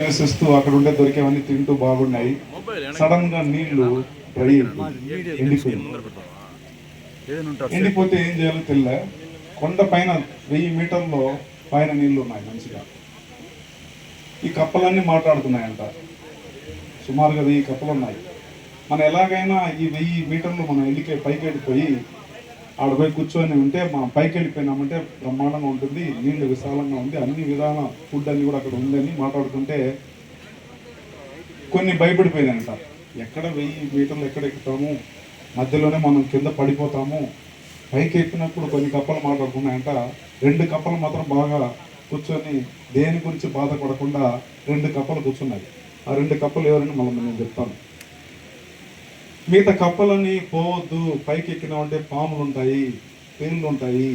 నివసిస్తూ అక్కడ ఉండే దొరికేవన్నీ తింటూ బాగున్నాయి. సడన్గా నీళ్ళు డ్రై ఎండిపోయింది. ఎండిపోతే ఏం చేయాలో తెలియ కొండ పైన వెయ్యి మీటర్లో పైన నీళ్ళు ఉన్నాయి మంచిగా. ఈ కప్పలన్నీ మాట్లాడుతున్నాయంట. సుమారుగా వెయ్యి కప్పలు ఉన్నాయి మనం ఎలాగైనా ఈ వెయ్యి మీటర్లు మనం ఎండికే పైకి వెళ్ళిపోయి ఆడ పోయి కూర్చొని ఉంటే మా పైకి వెళ్ళిపోయినామంటే బ్రహ్మాండంగా ఉంటుంది నీళ్ళు విశాలంగా ఉంది అన్ని విధాల ఫుడ్ అన్ని కూడా అక్కడ ఉందని మాట్లాడుతుంటే కొన్ని భయపడిపోయినాయంట ఎక్కడ వెయ్యి మీటర్లు ఎక్కడ ఎక్కుతాము? మధ్యలోనే మనం కింద పడిపోతాము. పైకి ఎక్కినప్పుడు కొన్ని కప్పలు మాట్లాడుకున్నాయంట. రెండు కప్పలు మాత్రం బాగా కూర్చొని దేని గురించి బాధపడకుండా రెండు కప్పలు కూర్చున్నాయి. ఆ రెండు కప్పలు ఎవరైనా మళ్ళీ నేను చెప్తాను. మిగతా కప్పలని పోవద్దు పైకి ఎక్కినామంటే పాములు ఉంటాయి పేర్లు ఉంటాయి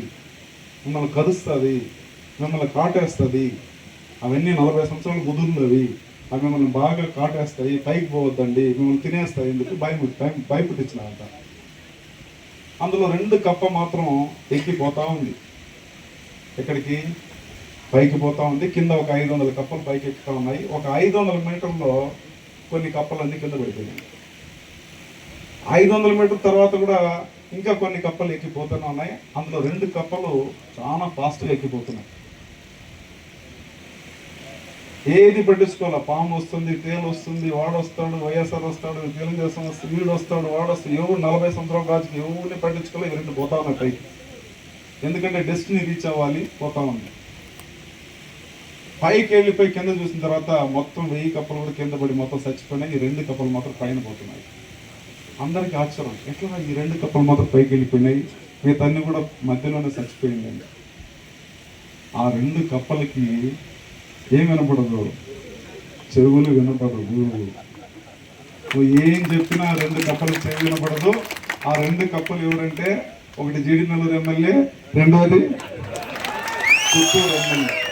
మిమ్మల్ని కరుస్తుంది మిమ్మల్ని కాటేస్తుంది. అవన్నీ నలభై సంవత్సరాలు కుదురున్నవి అవి మిమ్మల్ని బాగా కాటేస్తాయి పైకి పోవద్దండి మిమ్మల్ని తినేస్తాయి ఎందుకు భయం భయం భయపుట్టించినారంట. అందులో రెండు కప్ప మాత్రం ఎక్కిపోతా ఉంది. ఎక్కడికి? పైకి పోతా ఉంది. కింద ఒక ఐదు వందల కప్పలు పైకి ఎక్కుతా ఉన్నాయి. ఒక ఐదు వందల మీటర్లో కొన్ని కప్పలన్నీ కింద పడిపోయాయి ఐదు వందల మీటర్ తర్వాత కూడా ఇంకా కొన్ని కప్పలు ఎక్కిపోతూనే ఉన్నాయి. అందులో రెండు కప్పలు చాలా ఫాస్ట్గా ఎక్కిపోతున్నాయి. ఏది పట్టించుకోవాలి? పాము వస్తుంది తేలు వస్తుంది వాడు వస్తాడు వైఎస్ఆర్ వస్తాడు తెలుగుదేశం వస్తుంది వీడు వస్తాడు వాడు వస్తాడు. ఎవరు నలభై సంవత్సరాల కాదు ఎవరిని పట్టించుకోవాలి? రెండు పోతా ఉన్నాయి పైకి. ఎందుకంటే డెస్టినీ రీచ్ అవ్వాలి పోతా ఉంది. పైకి వెళ్ళిపోయి కింద చూసిన తర్వాత మొత్తం వెయ్యి కప్పలు కూడా కింద పడి మొత్తం చచ్చిపోయినాయి. ఈ రెండు కప్పలు మాత్రం పైన పోతున్నాయి. అందరికీ ఆశ్చర్యం. ఎట్లా ఈ రెండు కప్పలు మాత్రం పైకి వెళ్ళిపోయినాయి. మిగతా అన్ని కూడా మధ్యలోనే చచ్చిపోయిందండి ఆ రెండు కప్పలకి ఏం వినపడదు? చెవులు వినపడదు. నువ్వు ఏం చెప్పినా ఆ రెండు కప్పలు చెవి వినపడదు. ఆ రెండు కప్పలు ఎవరంటే ఒకటి జీడి నెల్లూరు ఎమ్మెల్యే రెండోది పుత్తూరు ఎమ్మెల్యే.